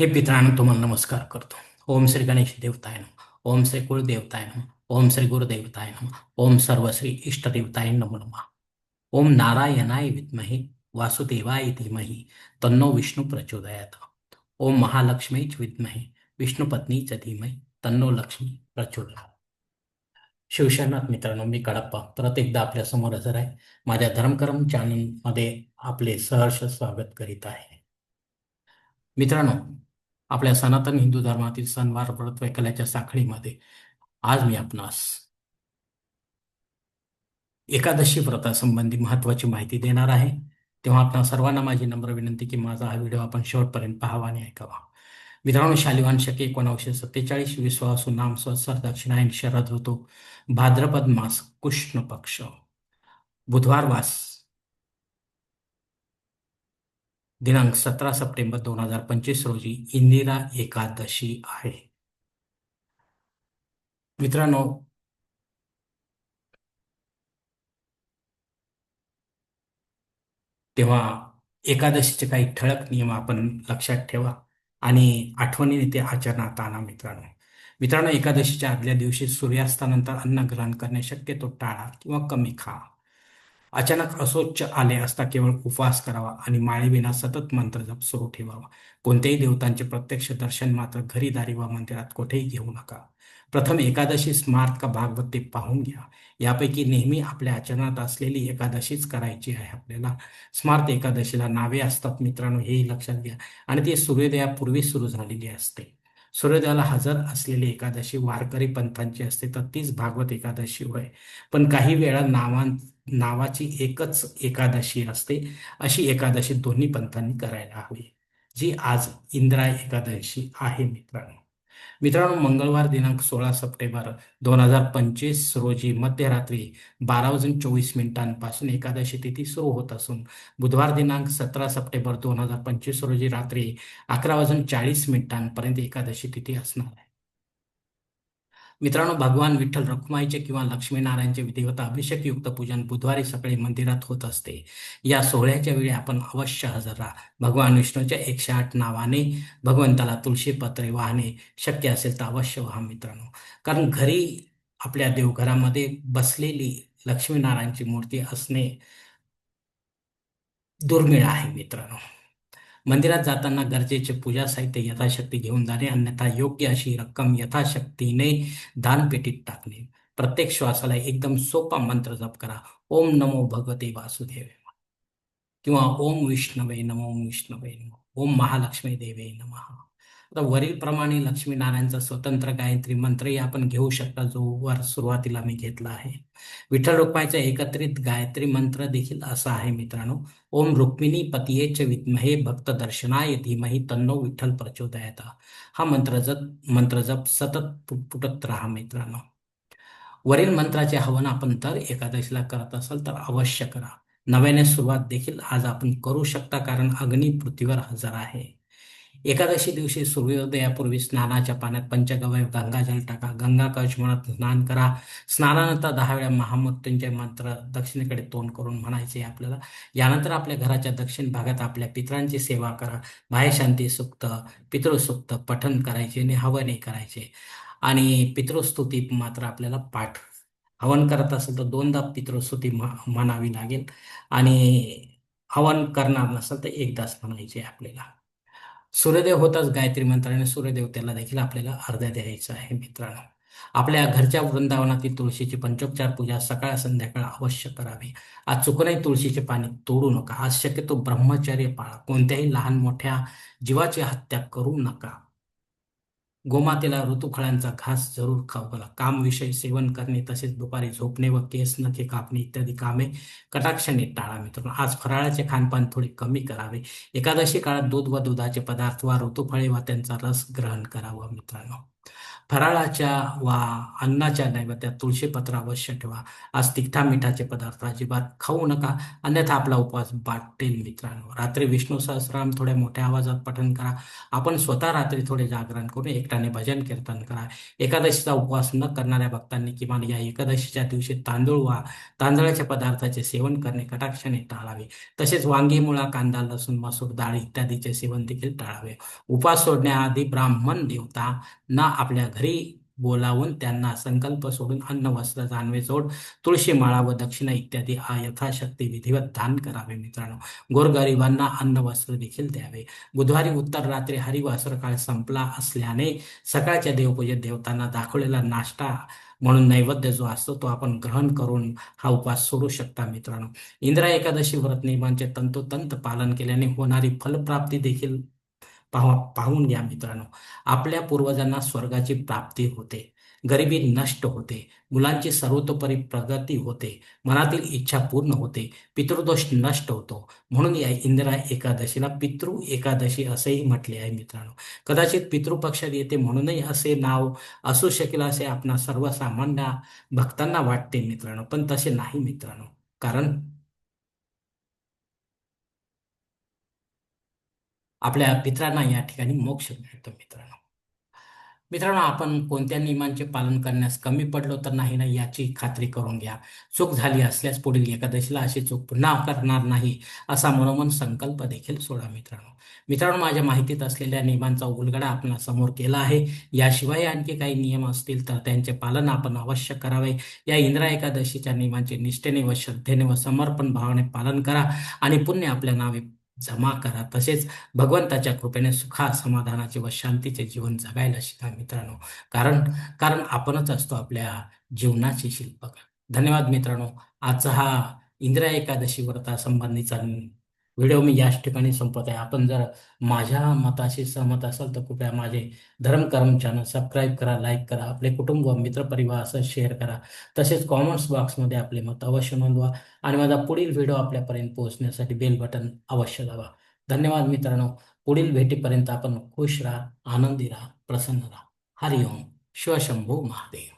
हे पित्रांनो तुम्हाला नमस्कार करतो. ओम श्री गणेश देवताय नम ओम श्री कुळदेवताय नम ओम श्री गुरुदेवताय नम ओम सर्वश्री इष्टदेवताय नमो नमा. ओम नारायणाय विद्महे वासुदेवाय धीमहि तन्नो विष्णू प्रचोदयात. ओम महालक्ष्मीच विद्महे विष्णुपत्नी च धीमहि तन्नो लक्ष्मी प्रचोदयात. शिवशरणात मित्रांनो मी कडप्पा परत एकदा आपल्यासमोर हजर आहे. माझ्या धर्मकर्म चॅनलमध्ये आपले सहर्ष स्वागत करीत आहे. मित्रांनो आपल्या सनातन हिंदू धर्मातील सणवार व्रत वैकल्याच्या साखळीमध्ये आज मी आपणास एकादशी व्रतासंबंधी महत्वाची माहिती देणार आहे. तेव्हा आपण सर्वांना माझी नम्र विनंती की माझा हा व्हिडिओ आपण शेवटपर्यंत पाहावा आणि ऐकावा. मित्रांनो शालिवान शके एकोणावीसशे सत्तेचाळीस विश्वासू नाम स्वत्सर दक्षिणायन शरद होतो भाद्रपद मास कृष्ण पक्ष. बुधवार वास. दिनांक सतरा सप्टेंबर दोन हजार पंचवीस रोजी इंदिरा एकादशी आहे. मित्रांनो तेव्हा एकादशीचे काही ठळक नियम आपण लक्षात ठेवा आणि आठवणीने ते आचरणात आणा मित्रांनो. मित्रांनो एकादशीच्या आदल्या दिवशी सूर्यास्तानंतर अन्न ग्रहण करणे शक्यतो टाळा किंवा कमी खा. अचानक असोच्च आले असता केवळ उपवास करावा आणि माळेविना सतत मंत्र जप सुरू ठेवावा. कोणत्याही देवतांचे प्रत्यक्ष दर्शन मात्र घरी दारी वा मंदिरात कुठेही घेऊ नका. प्रथम एकादशी स्मार्त का भागवत ते पाहून घ्या. यापैकी नेहमी आपल्या आचरणात असलेली एकादशीच करायची आहे आपल्याला. स्मार्त एकादशीला नावे असतात मित्रांनो हेही लक्षात घ्या. आणि ती सूर्योदयापूर्वी सुरू झालेली असते. सूर्योदयाला हजर असलेली एकादशी वारकरी पंथांची असते तर तीच भागवत एकादशी होय. पण काही वेळा नावां नावाची एकच एकादशी असते अशी एकादशी दोन्ही पंथांनी करायला हवी जी आज इंद्रा एकादशी आहे मित्रांनो. मित्रांनो मंगळवार दिनांक सोळा सप्टेंबर दोन हजार पंचवीस रोजी मध्यरात्री बारा वाजून चोवीस मिनिटांपासून एकादशी तिथी सुरू होत असून बुधवार दिनांक सतरा सप्टेंबर दोन हजार पंचवीस रोजी रात्री अकरा वाजून चाळीस मिनिटांपर्यंत एकादशी तिथी असणार आहे. मित्रांनो भगवान विठ्ठल रखुमाईचे किंवा लक्ष्मीनारायणचे विधिवत अभिषेकयुक्त पूजन बुधवारी सकाळी मंदिरात होत असते. या सोहळ्याच्या वेळी आपण अवश्य हजर राहा. भगवान विष्णूच्या एकशे आठ नावाने भगवंताला तुळशी पत्रे वाहणे शक्य असेल तर अवश्य व्हा मित्रांनो. कारण घरी आपल्या देवघरामध्ये बसलेली लक्ष्मीनारायणची मूर्ती असणे दुर्मिळ आहे मित्रांनो. मंदिरात जाताना गरजेचे पूजा साहित्य यथाशक्ती घेऊन जाणे अन्यथा योग्य अशी रक्कम यथाशक्तीने दानपेटीत टाकणे. प्रत्येक श्वासाला एकदम सोपा मंत्र जप करा. ओम नमो भगवते वासुदेव किंवा ओम विष्णवे नमो विष्णवे नमो. ओम महालक्ष्मी देवे नमः. आता वरील प्रमाणे लक्ष्मीनारायणचा स्वतंत्र गायत्री मंत्रही आपण घेऊ शकता जो वर सुरुवातीला मी घेतला आहे. विठ्ठल रुक्माईचा एकत्रित गायत्री मंत्र देखील असा आहे मित्रांनो. ओम रुक्मिणी पतियेच विद्महे भक्त दर्शनाय धीमही तन्नो विठ्ठल प्रचोदयता. हा मंत्र जप मंत्र जप सतत पुटत राहा मित्रांनो. वरील मंत्राचे हवन आपण तर एकादशीला करत असाल तर अवश्य करा. नव्याने सुरुवात देखील आज आपण करू शकता कारण अग्नी पृथ्वीवर हजर आहे. एकादशी दिवशी सूर्योदयापूर्वी स्नानाच्या पाण्यात पंचगव्य गंगाजल टाका गंगा कवच म्हणत स्नान करा. स्नानानंतर दहा वेळा महामृत्यूंचे मंत्र दक्षिणेकडे तोंड करून म्हणायचे आपल्याला. यानंतर आपल्या घराच्या दक्षिण भागात आपल्या पितरांची सेवा करा. बाह्यशांती सुक्त पितृसुक्त पठन करायचे आणि हवने करायचे. आणि पितृस्तुती मात्र आपल्याला पाठ. हवन करत असेल तर दोनदा पितृस्तुती म्हणावी लागेल. आणि हवन करणार नसेल तर एकदाच म्हणायचे आपल्याला. सूर्यदेव होताच गायत्री मंत्राने सूर्यदेवतेला देखील आपल्याला अर्ध्या द्यायचा आहे मित्रांनो. आपल्या घरच्या वृंदावनातील तुळशीची पंचोपचार पूजा सकाळ संध्याकाळ अवश्य करावी. आज चुकूनही तुळशीचे पाणी तोडू नका. आज शक्यतो ब्रह्मचर्य पाळा. कोणत्याही लहान मोठ्या जीवाची हत्या करू नका. गोमातेला ऋतुखळांचा घास जरूर खाऊ काम कामविषयी सेवन करणे तसेच दुपारी झोपणे व केस नखे कापणे इत्यादी कामे कटाक्षाने टाळा मित्रांनो. आज फराळाचे खानपान थोडे कमी करावे. एकादशी काळात दूध व दुधाचे पदार्थ वा ऋतुफळे वा त्यांचा रस ग्रहण करावा मित्रांनो. फराळाच्या वा अन्नाच्या नैवेद्यात तुळशीपत्र अवश्य ठेवा. आज तिखटा मिठाचे पदार्थ अजिबात खाऊ नका. अन्यथा आपला उपवास बाटेल मित्रांनो. रात्री विष्णू सहस्राम थोड्या मोठ्या आवाजात पठण करा. आपण स्वतः रात्री थोडे जागरण करून एकट्याने भजन कीर्तन करा. एकादशीचा उपवास न करणाऱ्या भक्तांनी किमान या एकादशीच्या दिवशी तांदूळ वा तांदळाच्या पदार्थाचे सेवन करणे कटाक्षाने टाळावे. तसेच वांगी मुळा कांदा लसूण मसूर डाळ इत्यादीचे सेवन देखील टाळावे. उपवास सोडण्याआधी ब्राह्मण देवता ना आपल्या घरी बोलावून त्यांना संकल्प सोडून अन्न वस्त्र जानवे जोड तुळशी माळा व दक्षिणा इत्यादी हा यथाशक्ती विधिवत दान करावे मित्रांनो. गोरगरिबांना अन्न वस्त्र देखील द्यावे. बुधवारी उत्तर रात्री हरिवासर काळ संपला असल्याने सकाळच्या देवपूजेत देवतांना दाखवलेला नाश्ता म्हणून नैवेद्य जो असतो तो आपण ग्रहण करून हा उपवास सोडू शकता मित्रांनो. इंद्रा एकादशी व्रत नियमांचे तंतोतंत पालन केल्याने होणारी फलप्राप्ती देखील पाहा पाहून घ्या मित्रांनो. आपल्या पूर्वजांना स्वर्गाची प्राप्ती होते. गरिबी नष्ट होते. मुलांची सर्वतोपरी प्रगती होते. मनातील इच्छा पूर्ण होते. पितृदोष नष्ट होतो. म्हणून या इंदिरा एकादशीला पितृ एकादशी असेही म्हटले आहे मित्रांनो. कदाचित पितृपक्षात येते म्हणूनही असे नाव असू शकेल असे आपणा सर्वसामान्य भक्तांना वाटते मित्रांनो. पण तसे नाही मित्रांनो. कारण आपल्या पित्रांना या ठिकाणी मोक्ष मिळतो मित्रांनो. मित्रांनो आपण कोणत्या नियमांचे पालन करण्यास कमी पडलो तर नाही ना याची खात्री करून घ्या. चूक झाली असल्यास पुढील एकादशीला अशी चूक पुन्हा करणार नाही असा मनोमन संकल्प देखील सोडा मित्रांनो. मित्रांनो माझ्या माहितीत असलेल्या नियमांचा उलगडा आपण समोर केला आहे. याशिवाय आणखी काही नियम असतील तर त्यांचे पालन आपण अवश्य करावे. या इंद्रा एकादशीच्या नियमांचे निष्ठेने व श्रद्धेने व समर्पण भावाने पालन करा आणि पुण्य आपल्या नावे जमा करा. तसेच भगवंताच्या कृपेने सुखा समाधानाचे व शांतीचे जीवन जगायला शिका मित्रांनो. कारण कारण आपणच असतो आपल्या जीवनाची शिल्पकार. धन्यवाद मित्रांनो. आजचा हा इंदिरा एकादशी व्रतासंबंधीचा व्हिडिओ मी याच ठिकाणी संपत आहे. आपण जर माझ्या मताशी सहमत असाल तर कृपया माझे धर्मकर्म चॅनल सबस्क्राईब करा लाईक करा आपले कुटुंब मित्रपरिवार असं शेअर करा. तसेच कॉमेंट्स बॉक्समध्ये आपले मत अवश्य नोंदवा आणि माझा पुढील व्हिडिओ आपल्यापर्यंत पोहोचण्यासाठी बेल बटन अवश्य दाबा. धन्यवाद मित्रांनो. पुढील भेटीपर्यंत आपण खुश राहा आनंदी राहा प्रसन्न राहा. हरिओम. शिवशंभू महादेव.